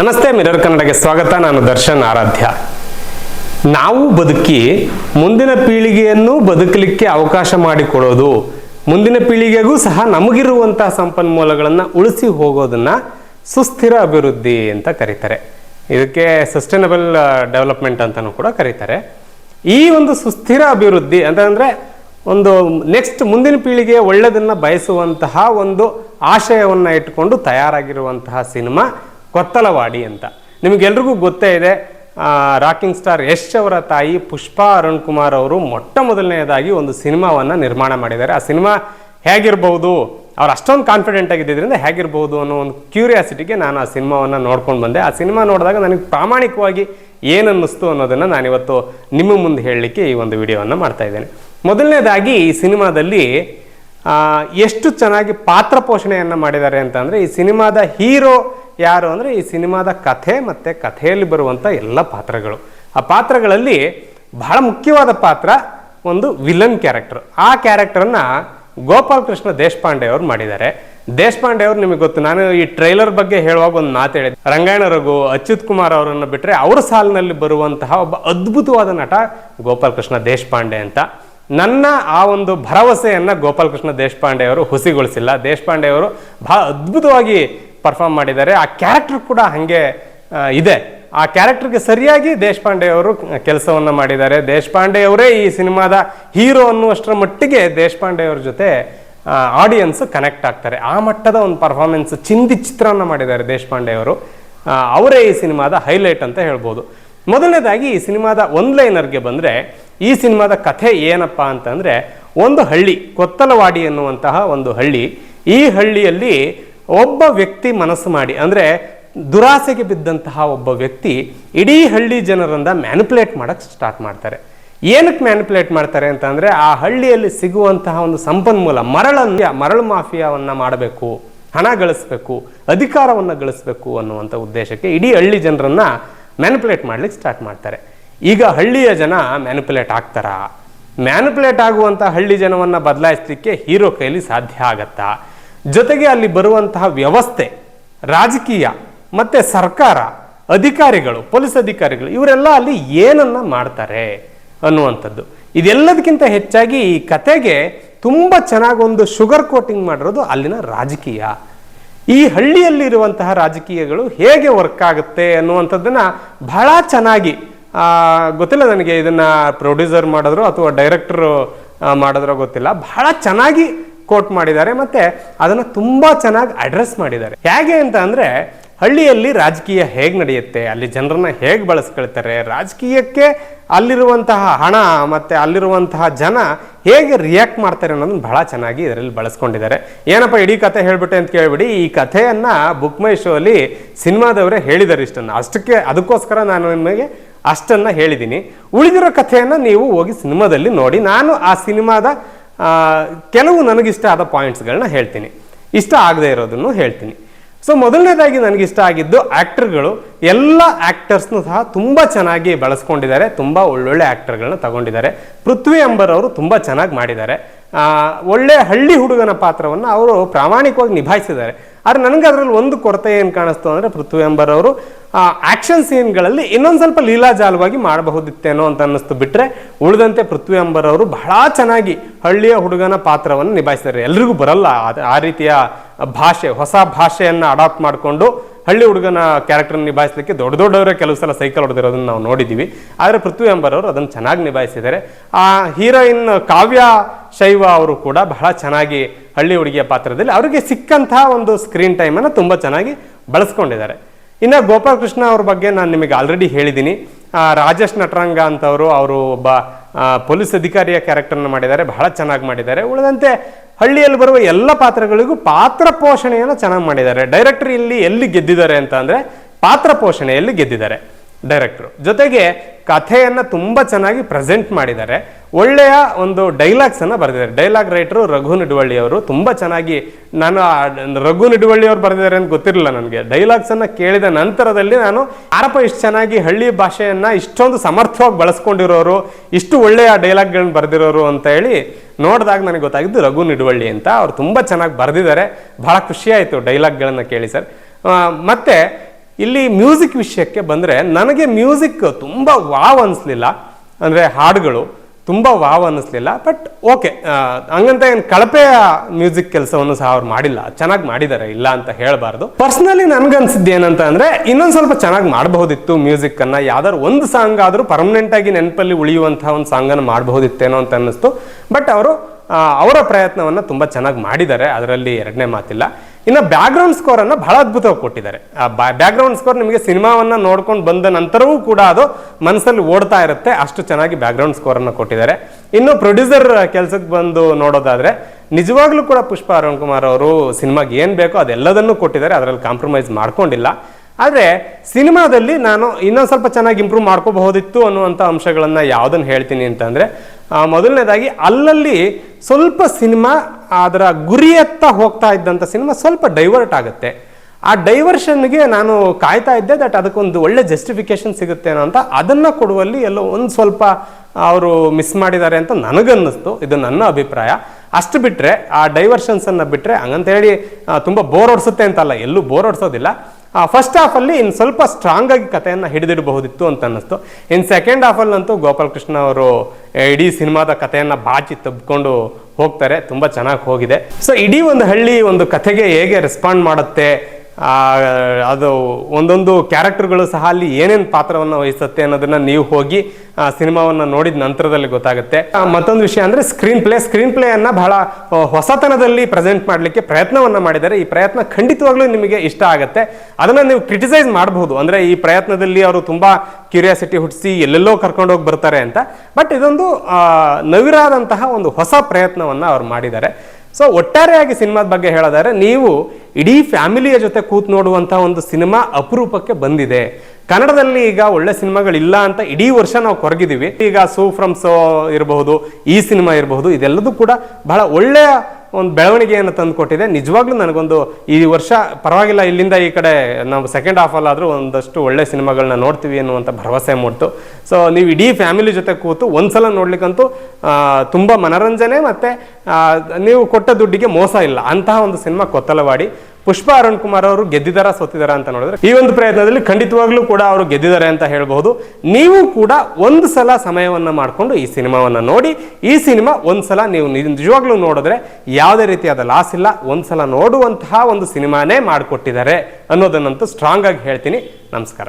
ನಮಸ್ತೆ, ಮಿರರ್ ಕನ್ನಡಕ್ಕೆ ಸ್ವಾಗತ. ನಾನು ದರ್ಶನ್ ಆರಾಧ್ಯ. ನಾವು ಬದುಕಿ ಮುಂದಿನ ಪೀಳಿಗೆಯನ್ನು ಬದುಕಲಿಕ್ಕೆ ಅವಕಾಶ ಮಾಡಿಕೊಡೋದು, ಮುಂದಿನ ಪೀಳಿಗೆಗೂ ಸಹ ನಮಗಿರುವಂತಹ ಸಂಪನ್ಮೂಲಗಳನ್ನು ಉಳಿಸಿ ಹೋಗೋದನ್ನ ಸುಸ್ಥಿರ ಅಭಿವೃದ್ಧಿ ಅಂತ ಕರೀತಾರೆ. ಇದಕ್ಕೆ ಸಸ್ಟೈನಬಲ್ ಡೆವಲಪ್ಮೆಂಟ್ ಅಂತಲೂ ಕೂಡ ಕರೀತಾರೆ. ಈ ಒಂದು ಸುಸ್ಥಿರ ಅಭಿವೃದ್ಧಿ ಅಂತಂದರೆ ಒಂದು ನೆಕ್ಸ್ಟ್ ಮುಂದಿನ ಪೀಳಿಗೆ ಒಳ್ಳೆಯದನ್ನು ಬಯಸುವಂತಹ ಒಂದು ಆಶಯವನ್ನ ಇಟ್ಟುಕೊಂಡು ತಯಾರಾಗಿರುವಂತಹ ಸಿನಿಮಾ ಕೊತ್ತಲವಾಡಿ ಅಂತ. ನಿಮಗೆಲ್ರಿಗೂ ಗೊತ್ತೇ ಇದೆ ರಾಕಿಂಗ್ ಸ್ಟಾರ್ ಯಶ್ ಅವರ ತಾಯಿ ಪುಷ್ಪಾ ಅರುಣ್ ಕುಮಾರ್ ಅವರು ಮೊಟ್ಟ ಮೊದಲನೆಯದಾಗಿ ಒಂದು ಸಿನಿಮಾವನ್ನು ನಿರ್ಮಾಣ ಮಾಡಿದ್ದಾರೆ. ಆ ಸಿನಿಮಾ ಹೇಗಿರ್ಬೋದು ಅವ್ರು ಅಷ್ಟೊಂದು ಕಾನ್ಫಿಡೆಂಟ್ ಆಗಿದ್ದರಿಂದ ಹೇಗಿರ್ಬೋದು ಅನ್ನೋ ಒಂದು ಕ್ಯೂರಿಯಾಸಿಟಿಗೆ ನಾನು ಆ ಸಿನಿಮಾವನ್ನು ನೋಡ್ಕೊಂಡು ಬಂದೆ. ಆ ಸಿನಿಮಾ ನೋಡಿದಾಗ ನನಗೆ ಪ್ರಾಮಾಣಿಕವಾಗಿ ಏನನ್ನಿಸ್ತು ಅನ್ನೋದನ್ನು ನಾನಿವತ್ತು ನಿಮ್ಮ ಮುಂದೆ ಹೇಳಲಿಕ್ಕೆ ಈ ಒಂದು ವಿಡಿಯೋವನ್ನು ಮಾಡ್ತಾ ಇದ್ದೇನೆ. ಮೊದಲನೇದಾಗಿ ಈ ಸಿನಿಮಾದಲ್ಲಿ ಎಷ್ಟು ಚೆನ್ನಾಗಿ ಪಾತ್ರ ಪೋಷಣೆಯನ್ನು ಮಾಡಿದ್ದಾರೆ ಅಂತಂದರೆ ಈ ಸಿನಿಮಾದ ಹೀರೋ ಯಾರು ಅಂದರೆ ಈ ಸಿನಿಮಾದ ಕಥೆ ಮತ್ತು ಕಥೆಯಲ್ಲಿ ಬರುವಂಥ ಎಲ್ಲ ಪಾತ್ರಗಳು. ಆ ಪಾತ್ರಗಳಲ್ಲಿ ಬಹಳ ಮುಖ್ಯವಾದ ಪಾತ್ರ ಒಂದು ವಿಲನ್ ಕ್ಯಾರೆಕ್ಟರ್. ಆ ಕ್ಯಾರೆಕ್ಟರನ್ನ ಗೋಪಾಲ್ ಕೃಷ್ಣ ದೇಶಪಾಂಡೆ ಅವರು ಮಾಡಿದ್ದಾರೆ. ದೇಶಪಾಂಡೆ ಅವರು ನಿಮಗೆ ಗೊತ್ತು, ನಾನು ಈ ಟ್ರೈಲರ್ ಬಗ್ಗೆ ಹೇಳುವಾಗ ಒಂದು ಮಾತು ಹೇಳಿದೆ ರಂಗಾಯಣ ರಘು, ಅಚ್ಯುತ್ ಕುಮಾರ್ ಅವರನ್ನು ಬಿಟ್ಟರೆ ಅವರ ಸಾಲಿನಲ್ಲಿ ಬರುವಂತಹ ಒಬ್ಬ ಅದ್ಭುತವಾದ ನಟ ಗೋಪಾಲ್ ಕೃಷ್ಣ ದೇಶಪಾಂಡೆ ಅಂತ. ನನ್ನ ಆ ಒಂದು ಭರವಸೆಯನ್ನು ಗೋಪಾಲ್ ಕೃಷ್ಣ ದೇಶಪಾಂಡೆ ಅವರು ಹುಸಿಗೊಳಿಸಿಲ್ಲ. ದೇಶಪಾಂಡೆ ಅವರು ಬಹಳ ಅದ್ಭುತವಾಗಿ ಪರ್ಫಾರ್ಮ್ ಮಾಡಿದ್ದಾರೆ. ಆ ಕ್ಯಾರೆಕ್ಟರ್ ಕೂಡ ಹಾಗೆ ಇದೆ. ಆ ಕ್ಯಾರೆಕ್ಟರ್ಗೆ ಸರಿಯಾಗಿ ದೇಶಪಾಂಡೆ ಅವರು ಕೆಲಸವನ್ನ ಮಾಡಿದ್ದಾರೆ. ದೇಶಪಾಂಡೆ ಅವರೇ ಈ ಸಿನಿಮಾದ ಹೀರೋ ಅನ್ನುವಷ್ಟರ ಮಟ್ಟಿಗೆ ದೇಶಪಾಂಡೆ ಅವ್ರ ಜೊತೆ ಆಡಿಯನ್ಸ್ ಕನೆಕ್ಟ್ ಆಗ್ತಾರೆ. ಆ ಮಟ್ಟದ ಒಂದು ಪರ್ಫಾರ್ಮೆನ್ಸ್ ಚಿಂದಿ ಚಿತ್ರವನ್ನು ಮಾಡಿದ್ದಾರೆ ದೇಶಪಾಂಡೆ ಅವರು. ಅವರೇ ಈ ಸಿನಿಮಾದ ಹೈಲೈಟ್ ಅಂತ ಹೇಳ್ಬೋದು. ಮೊದಲನೇದಾಗಿ ಈ ಸಿನಿಮಾದ ಒನ್ ಲೈನರ್ಗೆ ಬಂದರೆ, ಈ ಸಿನಿಮಾದ ಕಥೆ ಏನಪ್ಪ ಅಂತಂದರೆ, ಒಂದು ಹಳ್ಳಿ, ಕೊತ್ತಲವಾಡಿ ಎನ್ನುವಂತಹ ಒಂದು ಹಳ್ಳಿ, ಈ ಹಳ್ಳಿಯಲ್ಲಿ ಒಬ್ಬ ವ್ಯಕ್ತಿ ಮನಸ್ಸು ಮಾಡಿ, ಅಂದರೆ ದುರಾಸೆಗೆ ಬಿದ್ದಂತಹ ಒಬ್ಬ ವ್ಯಕ್ತಿ ಇಡೀ ಹಳ್ಳಿ ಜನರಿಂದ ಮ್ಯಾನಿಪುಲೇಟ್ ಮಾಡೋಕ್ಕೆ ಸ್ಟಾರ್ಟ್ ಮಾಡ್ತಾರೆ. ಏನಕ್ಕೆ ಮ್ಯಾನಿಪುಲೇಟ್ ಮಾಡ್ತಾರೆ ಅಂತಂದರೆ ಆ ಹಳ್ಳಿಯಲ್ಲಿ ಸಿಗುವಂತಹ ಒಂದು ಸಂಪನ್ಮೂಲ ಮರಳನ್ನು ಮರಳು ಮಾಫಿಯಾವನ್ನು ಮಾಡಬೇಕು, ಹಣ ಗಳಿಸ್ಬೇಕು, ಅಧಿಕಾರವನ್ನು ಗಳಿಸ್ಬೇಕು ಅನ್ನುವಂಥ ಉದ್ದೇಶಕ್ಕೆ ಇಡೀ ಹಳ್ಳಿ ಜನರನ್ನ ಮ್ಯಾನಿಪುಲೇಟ್ ಮಾಡ್ಲಿಕ್ಕೆ ಸ್ಟಾರ್ಟ್ ಮಾಡ್ತಾರೆ. ಈಗ ಹಳ್ಳಿಯ ಜನ ಮ್ಯಾನಿಪುಲೇಟ್ ಆಗ್ತಾರಾ? ಮ್ಯಾನಿಪುಲೇಟ್ ಆಗುವಂಥ ಹಳ್ಳಿ ಜನವನ್ನು ಬದಲಾಯಿಸಲಿಕ್ಕೆ ಹೀರೋ ಕೈಲಿ ಸಾಧ್ಯ ಆಗತ್ತಾ? ಜೊತೆಗೆ ಅಲ್ಲಿ ಬರುವಂತಹ ವ್ಯವಸ್ಥೆ, ರಾಜಕೀಯ ಮತ್ತೆ ಸರ್ಕಾರ, ಅಧಿಕಾರಿಗಳು, ಪೊಲೀಸ್ ಅಧಿಕಾರಿಗಳು, ಇವರೆಲ್ಲ ಅಲ್ಲಿ ಏನನ್ನ ಮಾಡ್ತಾರೆ ಅನ್ನುವಂಥದ್ದು. ಇದೆಲ್ಲದಕ್ಕಿಂತ ಹೆಚ್ಚಾಗಿ ಈ ಕತೆಗೆ ತುಂಬ ಚೆನ್ನಾಗಿ ಒಂದು ಶುಗರ್ ಕೋಟಿಂಗ್ ಮಾಡಿರೋದು ಅಲ್ಲಿನ ರಾಜಕೀಯ. ಈ ಹಳ್ಳಿಯಲ್ಲಿ ಇರುವಂತಹ ರಾಜಕೀಯಗಳು ಹೇಗೆ ವರ್ಕ್ ಆಗುತ್ತೆ ಅನ್ನುವಂಥದ್ದನ್ನ ಬಹಳ ಚೆನ್ನಾಗಿ ಗೊತ್ತಿಲ್ಲ ನನಗೆ ಇದನ್ನ ಪ್ರೊಡ್ಯೂಸರ್ ಮಾಡಿದ್ರು ಅಥವಾ ಡೈರೆಕ್ಟರ್ ಮಾಡಿದ್ರೋ ಗೊತ್ತಿಲ್ಲ. ಬಹಳ ಚೆನ್ನಾಗಿ ಕೋಟ್ ಮಾಡಿದ್ದಾರೆ ಮತ್ತೆ ಅದನ್ನ ತುಂಬಾ ಚೆನ್ನಾಗಿ ಅಡ್ರೆಸ್ ಮಾಡಿದ್ದಾರೆ. ಹೇಗೆ ಅಂತ ಅಂದರೆ ಹಳ್ಳಿಯಲ್ಲಿ ರಾಜಕೀಯ ಹೇಗೆ ನಡೆಯುತ್ತೆ, ಅಲ್ಲಿ ಜನರನ್ನ ಹೇಗೆ ಬಳಸ್ಕೊಳ್ತಾರೆ, ರಾಜಕೀಯಕ್ಕೆ ಅಲ್ಲಿರುವಂತಹ ಹಣ ಮತ್ತೆ ಅಲ್ಲಿರುವಂತಹ ಜನ ಹೇಗೆ ರಿಯಾಕ್ಟ್ ಮಾಡ್ತಾರೆ ಅನ್ನೋದನ್ನ ಬಹಳ ಚೆನ್ನಾಗಿ ಇದರಲ್ಲಿ ಬಳಸ್ಕೊಂಡಿದ್ದಾರೆ. ಏನಪ್ಪ ಇಡೀ ಕತೆ ಹೇಳ್ಬಿಟ್ಟೆ ಅಂತ ಕೇಳಿಬಿಡಿ, ಈ ಕಥೆಯನ್ನು ಬುಕ್ ಮೈ ಶೋ ಅಲ್ಲಿ ಸಿನಿಮಾದವರೇ ಹೇಳಿದ್ದಾರೆ ಇಷ್ಟನ್ನ. ಅಷ್ಟಕ್ಕೆ ಅದಕ್ಕೋಸ್ಕರ ನಾನು ನಿಮಗೆ ಅಷ್ಟನ್ನ ಹೇಳಿದ್ದೀನಿ. ಉಳಿದಿರೋ ಕಥೆಯನ್ನು ನೀವು ಹೋಗಿ ಸಿನಿಮಾದಲ್ಲಿ ನೋಡಿ. ನಾನು ಆ ಸಿನಿಮಾದ ಕೆಲವು ನನಗಿಷ್ಟ ಆದ ಪಾಯಿಂಟ್ಸ್ಗಳನ್ನ ಹೇಳ್ತೀನಿ. ಇಷ್ಟ ಆಗದೆ ಇರೋದನ್ನು ಹೇಳ್ತೀನಿ. ಸೊ ಮೊದಲನೇದಾಗಿ ನನಗಿಷ್ಟ ಆಗಿದ್ದು ಆ್ಯಕ್ಟರ್ಗಳು ಎಲ್ಲ ಆ್ಯಕ್ಟರ್ಸ್ನು ಸಹ ತುಂಬ ಚೆನ್ನಾಗಿ ಬಳಸ್ಕೊಂಡಿದ್ದಾರೆ. ತುಂಬ ಒಳ್ಳೊಳ್ಳೆ ಆ್ಯಕ್ಟರ್ಗಳನ್ನ ತಗೊಂಡಿದ್ದಾರೆ. ಪೃಥ್ವಿ ಅಂಬರ್ ಅವರು ತುಂಬ ಚೆನ್ನಾಗಿ ಮಾಡಿದ್ದಾರೆ. ಒಳ್ಳೆ ಹಳ್ಳಿ ಹುಡುಗನ ಪಾತ್ರವನ್ನು ಅವರು ಪ್ರಾಮಾಣಿಕವಾಗಿ ನಿಭಾಯಿಸಿದ್ದಾರೆ. ಆದ್ರೆ ನನಗೆ ಅದರಲ್ಲಿ ಒಂದು ಕೊರತೆ ಏನು ಕಾಣಿಸ್ತು ಅಂದರೆ ಪೃಥ್ವಿ ಅಂಬರ್ ಅವರು ಆ್ಯಕ್ಷನ್ ಸೀನ್ಗಳಲ್ಲಿ ಇನ್ನೊಂದು ಸ್ವಲ್ಪ ಲೀಲಾಜಾಲವಾಗಿ ಮಾಡಬಹುದಿತ್ತೇನೋ ಅಂತ ಅನ್ನಿಸ್ತು ಬಿಟ್ಟರೆ ಉಳಿದಂತೆ ಪೃಥ್ವಿ ಅಂಬರ್ ಅವರು ಬಹಳ ಚೆನ್ನಾಗಿ ಹಳ್ಳಿಯ ಹುಡುಗನ ಪಾತ್ರವನ್ನು ನಿಭಾಯಿಸಿದ್ದಾರೆ. ಎಲ್ರಿಗೂ ಬರಲ್ಲ. ಆ ರೀತಿಯ ಭಾಷೆ, ಹೊಸ ಭಾಷೆಯನ್ನು ಅಡಾಪ್ಟ್ ಮಾಡಿಕೊಂಡು ಹಳ್ಳಿ ಹುಡುಗನ ಕ್ಯಾರೆಕ್ಟರ್ ನಿಭಾಯಿಸಲಿಕ್ಕೆ ದೊಡ್ಡ ದೊಡ್ಡವರೇ ಕೆಲವು ಸಲ ಸೈಕಲ್ ಹೊಡೆದಿರೋದನ್ನು ನಾವು ನೋಡಿದ್ದೀವಿ ಆದರೆ ಪೃಥ್ವಿ ಅಂಬರ್ ಅವರು ಅದನ್ನು ಚೆನ್ನಾಗಿ ನಿಭಾಯಿಸಿದ್ದಾರೆ. ಆ ಹೀರೋಯಿನ್ ಕಾವ್ಯ ಶೈವ ಅವರು ಕೂಡ ಬಹಳ ಚೆನ್ನಾಗಿ ಹಳ್ಳಿ ಹುಡುಗಿಯ ಪಾತ್ರದಲ್ಲಿ ಅವರಿಗೆ ಸಿಕ್ಕಂತಹ ಒಂದು ಸ್ಕ್ರೀನ್ ಟೈಮನ್ನು ತುಂಬ ಚೆನ್ನಾಗಿ ಬಳಸ್ಕೊಂಡಿದ್ದಾರೆ. ಇನ್ನು ಗೋಪಾಲಕೃಷ್ಣ ಅವ್ರ ಬಗ್ಗೆ ನಾನು ನಿಮಗೆ ಆಲ್ರೆಡಿ ಹೇಳಿದ್ದೀನಿ ರಾಜೇಶ್ ನಟರಂಗ ಅಂತವರು ಅವರು ಒಬ್ಬ ಪೊಲೀಸ್ ಅಧಿಕಾರಿಯ ಕ್ಯಾರೆಕ್ಟರ್ನ ಮಾಡಿದ್ದಾರೆ, ಬಹಳ ಚೆನ್ನಾಗಿ ಮಾಡಿದ್ದಾರೆ. ಉಳಿದಂತೆ ಹಳ್ಳಿಯಲ್ಲಿ ಬರುವ ಎಲ್ಲ ಪಾತ್ರಗಳಿಗೂ ಪಾತ್ರ ಪೋಷಣೆಯನ್ನು ಚೆನ್ನಾಗಿ ಮಾಡಿದ್ದಾರೆ. ಡೈರೆಕ್ಟರ್ ಇಲ್ಲಿ ಎಲ್ಲಿ ಗೆದ್ದಿದ್ದಾರೆ ಅಂತ ಅಂದರೆ ಪಾತ್ರ ಪೋಷಣೆಯಲ್ಲಿ ಗೆದ್ದಿದ್ದಾರೆ. ಡೈರೆಕ್ಟರ್ ಜೊತೆಗೆ ಕಥೆಯನ್ನ ತುಂಬಾ ಚೆನ್ನಾಗಿ ಪ್ರೆಸೆಂಟ್ ಮಾಡಿದ್ದಾರೆ. ಒಳ್ಳೆಯ ಒಂದು ಡೈಲಾಗ್ಸ್ ಅನ್ನ ಬರೆದಿದ್ದಾರೆ. ಡೈಲಾಗ್ ರೈಟರು ರಘು ನಿಡುವಳ್ಳಿ ಅವರು ತುಂಬಾ ಚೆನ್ನಾಗಿ ನಾನು ರಘು ನಿಡುವಳ್ಳಿ ಅವರು ಬರೆದಿದ್ದಾರೆ ಅಂತ ಗೊತ್ತಿರಲಿಲ್ಲ ನನಗೆ. ಡೈಲಾಗ್ಸ್ ಅನ್ನ ಕೇಳಿದ ನಂತರದಲ್ಲಿ ನಾನು ಆರಪ ಇಷ್ಟು ಚೆನ್ನಾಗಿ ಹಳ್ಳಿ ಭಾಷೆಯನ್ನು ಇಷ್ಟೊಂದು ಸಮರ್ಥವಾಗಿ ಬಳಸ್ಕೊಂಡಿರೋರು, ಇಷ್ಟು ಒಳ್ಳೆಯ ಡೈಲಾಗ್ಗಳನ್ನು ಬರೆದಿರೋರು ಅಂತ ಹೇಳಿ ನೋಡಿದಾಗ ನನಗೆ ಗೊತ್ತಾಗಿದ್ದು ರಘು ನಿಡುವಳ್ಳಿ ಅಂತ. ಅವ್ರು ತುಂಬಾ ಚೆನ್ನಾಗಿ ಬರೆದಿದ್ದಾರೆ. ಬಹಳ ಖುಷಿ ಡೈಲಾಗ್ಗಳನ್ನು ಕೇಳಿ ಸರ್. ಮತ್ತೆ ಇಲ್ಲಿ ಮ್ಯೂಸಿಕ್ ವಿಷಯಕ್ಕೆ ಬಂದರೆ ನನಗೆ ಮ್ಯೂಸಿಕ್ ತುಂಬ ವಾವ್ ಅನಿಸ್ಲಿಲ್ಲ. ಅಂದರೆ ಹಾಡುಗಳು ತುಂಬ ವಾವ್ ಅನ್ನಿಸ್ಲಿಲ್ಲ ಬಟ್ ಓಕೆ ಹಂಗಂತ ಏನು ಕಳಪೆಯ ಮ್ಯೂಸಿಕ್ ಕೆಲಸವನ್ನು ಸಹ ಅವ್ರು ಮಾಡಿಲ್ಲ. ಚೆನ್ನಾಗಿ ಮಾಡಿದ್ದಾರೆ ಇಲ್ಲ ಅಂತ ಹೇಳಬಾರ್ದು. ಪರ್ಸ್ನಲಿ ನನಗನ್ಸಿದ್ದು ಏನಂತ ಅಂದರೆ ಇನ್ನೊಂದು ಸ್ವಲ್ಪ ಚೆನ್ನಾಗಿ ಮಾಡಬಹುದಿತ್ತು ಮ್ಯೂಸಿಕ್ಕನ್ನು ಯಾವ್ದಾದ್ರು ಒಂದು ಸಾಂಗ್ ಆದರೂ ಪರ್ಮನೆಂಟಾಗಿ ನೆನಪಲ್ಲಿ ಉಳಿಯುವಂತಹ ಒಂದು ಸಾಂಗನ್ನು ಮಾಡಬಹುದಿತ್ತೇನೋ ಅಂತ ಅನ್ನಿಸ್ತು. ಬಟ್ ಅವರು ಅವರ ಪ್ರಯತ್ನವನ್ನ ತುಂಬಾ ಚೆನ್ನಾಗಿ ಮಾಡಿದ್ದಾರೆ. ಅದರಲ್ಲಿ ಎರಡನೇ ಮಾತಿಲ್ಲ. ಇನ್ನು ಬ್ಯಾಕ್ಗ್ರೌಂಡ್ ಸ್ಕೋರ್ ಅನ್ನ ಬಹಳ ಅದ್ಭುತವಾಗಿ ಕೊಟ್ಟಿದ್ದಾರೆ. ಆ ಬ್ಯಾಕ್ಗ್ರೌಂಡ್ ಸ್ಕೋರ್ ನಿಮಗೆ ಸಿನಿಮಾವನ್ನ ನೋಡ್ಕೊಂಡು ಬಂದ ನಂತರವೂ ಕೂಡ ಅದು ಮನಸ್ಸಲ್ಲಿ ಓಡ್ತಾ ಇರುತ್ತೆ. ಅಷ್ಟು ಚೆನ್ನಾಗಿ ಬ್ಯಾಕ್ಗ್ರೌಂಡ್ ಸ್ಕೋರ್ ಅನ್ನ ಕೊಟ್ಟಿದ್ದಾರೆ. ಇನ್ನು ಪ್ರೊಡ್ಯೂಸರ್ ಕೆಲಸಕ್ಕೆ ಬಂದು ನೋಡೋದಾದ್ರೆ, ನಿಜವಾಗ್ಲೂ ಕೂಡ ಪುಷ್ಪ ಅರುಣ್ ಕುಮಾರ್ ಅವರು ಸಿನಿಮಾಗೆ ಏನು ಬೇಕೋ ಅದೆಲ್ಲದನ್ನೂ ಕೊಟ್ಟಿದ್ದಾರೆ. ಅದರಲ್ಲಿ ಕಾಂಪ್ರಮೈಸ್ ಮಾಡ್ಕೊಂಡಿಲ್ಲ. ಆದರೆ ಸಿನಿಮಾದಲ್ಲಿ ನಾನು ಇನ್ನೊಂದು ಸ್ವಲ್ಪ ಚೆನ್ನಾಗಿ ಇಂಪ್ರೂವ್ ಮಾಡ್ಕೋಬಹುದಿತ್ತು ಅನ್ನುವಂಥ ಅಂಶಗಳನ್ನು ಯಾವುದನ್ನು ಹೇಳ್ತೀನಿ ಅಂತಂದರೆ ಮೊದಲನೇದಾಗಿ ಅಲ್ಲಲ್ಲಿ ಸ್ವಲ್ಪ ಸಿನಿಮಾ ಅದರ ಗುರಿಯತ್ತ ಹೋಗ್ತಾ ಇದ್ದಂಥ ಸಿನಿಮಾ ಸ್ವಲ್ಪ ಡೈವರ್ಟ್ ಆಗುತ್ತೆ. ಆ ಡೈವರ್ಷನ್ಗೆ ನಾನು ಕಾಯ್ತಾ ಇದ್ದೆ, ದಟ್ ಅದಕ್ಕೊಂದು ಒಳ್ಳೆ ಜಸ್ಟಿಫಿಕೇಶನ್ ಸಿಗುತ್ತೇನೋ ಅಂತ ಅದನ್ನು ಕೊಡುವಲ್ಲಿ ಎಲ್ಲೋ ಒಂದು ಸ್ವಲ್ಪ ಅವರು ಮಿಸ್ ಮಾಡಿದ್ದಾರೆ ಅಂತ ನನಗನ್ನಿಸ್ತು. ಇದು ನನ್ನ ಅಭಿಪ್ರಾಯ. ಅಷ್ಟು ಬಿಟ್ಟರೆ ಆ ಡೈವರ್ಷನ್ಸನ್ನು ಬಿಟ್ಟರೆ ಹಂಗಂತ ಹೇಳಿ ತುಂಬಾ ಬೋರ್ ಹೊಡ್ಸುತ್ತೆ ಅಂತಲ್ಲ, ಎಲ್ಲೂ ಬೋರ್ ಹೊಡ್ಸೋದಿಲ್ಲ. ಫಸ್ಟ್ ಹಾಫ್ ಅಲ್ಲಿ ಇನ್ನು ಸ್ವಲ್ಪ ಸ್ಟ್ರಾಂಗ್ ಆಗಿ ಕಥೆಯನ್ನ ಹಿಡಿದಿಡಬಹುದಿತ್ತು ಅಂತ ಅನ್ನಿಸ್ತು. ಇನ್ ಸೆಕೆಂಡ್ ಹಾಫ್ ಅಂತೂ ಗೋಪಾಲ್ ಕೃಷ್ಣ ಅವರು ಇಡೀ ಸಿನಿಮಾದ ಕಥೆಯನ್ನು ಬಾಚಿ ತಬ್ಕೊಂಡು ಹೋಗ್ತಾರೆ. ತುಂಬಾ ಚೆನ್ನಾಗಿ ಹೋಗಿದೆ. ಸೊ ಇಡೀ ಒಂದು ಹಳ್ಳಿ ಒಂದು ಕಥೆಗೆ ಹೇಗೆ ರೆಸ್ಪಾಂಡ್ ಮಾಡುತ್ತೆ? ಆ, ಅದು ಒಂದೊಂದು ಕ್ಯಾರೆಕ್ಟರ್ಗಳು ಸಹ ಅಲ್ಲಿ ಏನೇನು ಪಾತ್ರವನ್ನು ವಹಿಸುತ್ತೆ ಅನ್ನೋದನ್ನು ನೀವು ಹೋಗಿ ಸಿನಿಮಾವನ್ನ ನೋಡಿದ ನಂತರದಲ್ಲಿ ಗೊತ್ತಾಗುತ್ತೆ. ಮತ್ತೊಂದು ವಿಷಯ ಅಂದರೆ ಸ್ಕ್ರೀನ್ ಪ್ಲೇ ಸ್ಕ್ರೀನ್ ಪ್ಲೇಯನ್ನು ಬಹಳ ಹೊಸತನದಲ್ಲಿ ಪ್ರೆಸೆಂಟ್ ಮಾಡಲಿಕ್ಕೆ ಪ್ರಯತ್ನವನ್ನು ಮಾಡಿದ್ದಾರೆ. ಈ ಪ್ರಯತ್ನ ಖಂಡಿತವಾಗ್ಲೂ ನಿಮಗೆ ಇಷ್ಟ ಆಗುತ್ತೆ. ಅದನ್ನು ನೀವು ಕ್ರಿಟಿಸೈಸ್ ಮಾಡಬಹುದು ಅಂದರೆ ಈ ಪ್ರಯತ್ನದಲ್ಲಿ ಅವರು ತುಂಬ ಕ್ಯೂರಿಯಾಸಿಟಿ ಹುಟ್ಟಿಸಿ ಎಲ್ಲೆಲ್ಲೋ ಕರ್ಕೊಂಡೋಗಿ ಬರ್ತಾರೆ ಅಂತ. ಬಟ್ ಇದೊಂದು ನವಿರಾದಂತಹ ಒಂದು ಹೊಸ ಪ್ರಯತ್ನವನ್ನು ಅವ್ರು ಮಾಡಿದ್ದಾರೆ. ಸೊ ಒಟ್ಟಾರೆಯಾಗಿ ಸಿನಿಮಾದ ಬಗ್ಗೆ ಹೇಳೋದಾದ್ರೆ, ನೀವು ಇಡೀ ಫ್ಯಾಮಿಲಿಯ ಜೊತೆ ಕೂತ್ ನೋಡುವಂತಹ ಒಂದು ಸಿನಿಮಾ ಅಪರೂಪಕ್ಕೆ ಬಂದಿದೆ. ಕನ್ನಡದಲ್ಲಿ ಈಗ ಒಳ್ಳೆ ಸಿನಿಮಾಗಳಿಲ್ಲ ಅಂತ ಇಡೀ ವರ್ಷ ನಾವು ಕೊರಗಿದ್ದೀವಿ. ಈಗ ಸೂ ಫ್ರಮ್ ಸೋ ಇರಬಹುದು, ಈ ಸಿನಿಮಾ ಇರಬಹುದು, ಇದೆಲ್ಲದೂ ಕೂಡ ಬಹಳ ಒಳ್ಳೆಯ ಒಂದು ಬೆಳವಣಿಗೆಯನ್ನು ತಂದು ಕೊಟ್ಟಿದೆ ನಿಜವಾಗ್ಲೂ ನನಗೊಂದು ಈ ವರ್ಷ ಪರವಾಗಿಲ್ಲ, ಇಲ್ಲಿಂದ ಈ ಕಡೆ ನಾವು ಸೆಕೆಂಡ್ ಹಾಫ್ ಆದರೂ ಒಂದಷ್ಟು ಒಳ್ಳೆ ಸಿನಿಮಾಗಳನ್ನ ನೋಡ್ತೀವಿ ಅನ್ನುವಂಥ ಭರವಸೆ ಮೂಡ್ತು. ಸೊ ನೀವು ಇಡೀ ಫ್ಯಾಮಿಲಿ ಜೊತೆ ಕೂತು ಒಂದ್ಸಲ ನೋಡ್ಲಿಕ್ಕಂತೂ ತುಂಬ ತುಂಬಾ ಮನರಂಜನೆ ಮತ್ತೆ ನೀವು ಕೊಟ್ಟ ದುಡ್ಡಿಗೆ ಮೋಸ ಇಲ್ಲ. ಅಂತಹ ಒಂದು ಸಿನಿಮಾ ಕೊತ್ತಲವಾಡಿ. ಪುಷ್ಪ ಅರುಣ್ ಕುಮಾರ್ ಅವರು ಗೆದ್ದಿದಾರ ಸೋತಿದಾರ ಅಂತ ನೋಡಿದ್ರೆ ಈ ಒಂದು ಪ್ರಯತ್ನದಲ್ಲಿ ಖಂಡಿತವಾಗ್ಲೂ ಕೂಡ ಅವರು ಗೆದ್ದಿದ್ದಾರೆ ಅಂತ ಹೇಳಬಹುದು. ನೀವು ಕೂಡ ಒಂದು ಸಲ ಸಮಯವನ್ನ ಮಾಡಿಕೊಂಡು ಈ ಸಿನಿಮಾವನ್ನ ನೋಡಿ, ಈ ಸಿನಿಮಾ ಒಂದ್ಸಲ ನೀವು ನಿಜವಾಗ್ಲೂ ನೋಡಿದ್ರೆ ಯಾವುದೇ ರೀತಿಯಾದ ಲಾಸ್ ಇಲ್ಲ. ಒಂದ್ಸಲ ನೋಡುವಂತಹ ಒಂದು ಸಿನಿಮಾನೇ ಮಾಡಿಕೊಟ್ಟಿದ್ದಾರೆ ಅನ್ನೋದನ್ನಂತೂ ಸ್ಟ್ರಾಂಗ್ ಆಗಿ ಹೇಳ್ತೀನಿ. ನಮಸ್ಕಾರ.